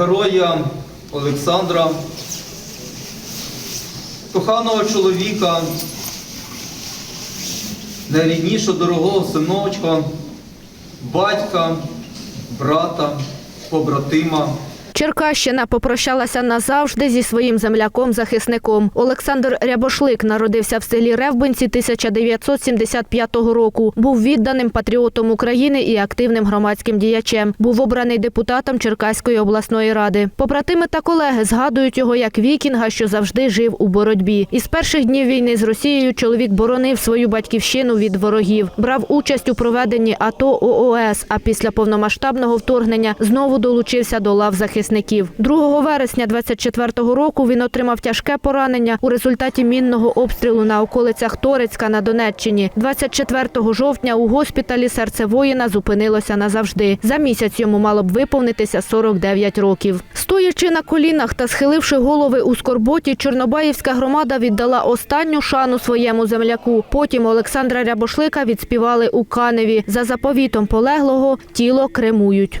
героя Олександра, коханого чоловіка, найріднішого дорогого синочка, батька, брата, побратима. Черкащина попрощалася назавжди зі своїм земляком-захисником. Олександр Рябошлик народився в селі Ревбинці 1975 року. Був відданим патріотом України і активним громадським діячем. Був обраний депутатом Черкаської обласної ради. Побратими та колеги згадують його як вікінга, що завжди жив у боротьбі. Із перших днів війни з Росією чоловік боронив свою батьківщину від ворогів, брав участь у проведенні АТО ООС. А після повномасштабного вторгнення знову долучився до лав захисників. 2 вересня 24-го року він отримав тяжке поранення у результаті мінного обстрілу на околицях Торецька на Донеччині. 24 жовтня у госпіталі серце воїна зупинилося назавжди. За місяць йому мало б виповнитися 49 років. Стоячи на колінах та схиливши голови у скорботі, Чорнобаївська громада віддала останню шану своєму земляку. Потім Олександра Рябошлика відспівали у Каневі. За заповітом полеглого тіло кремують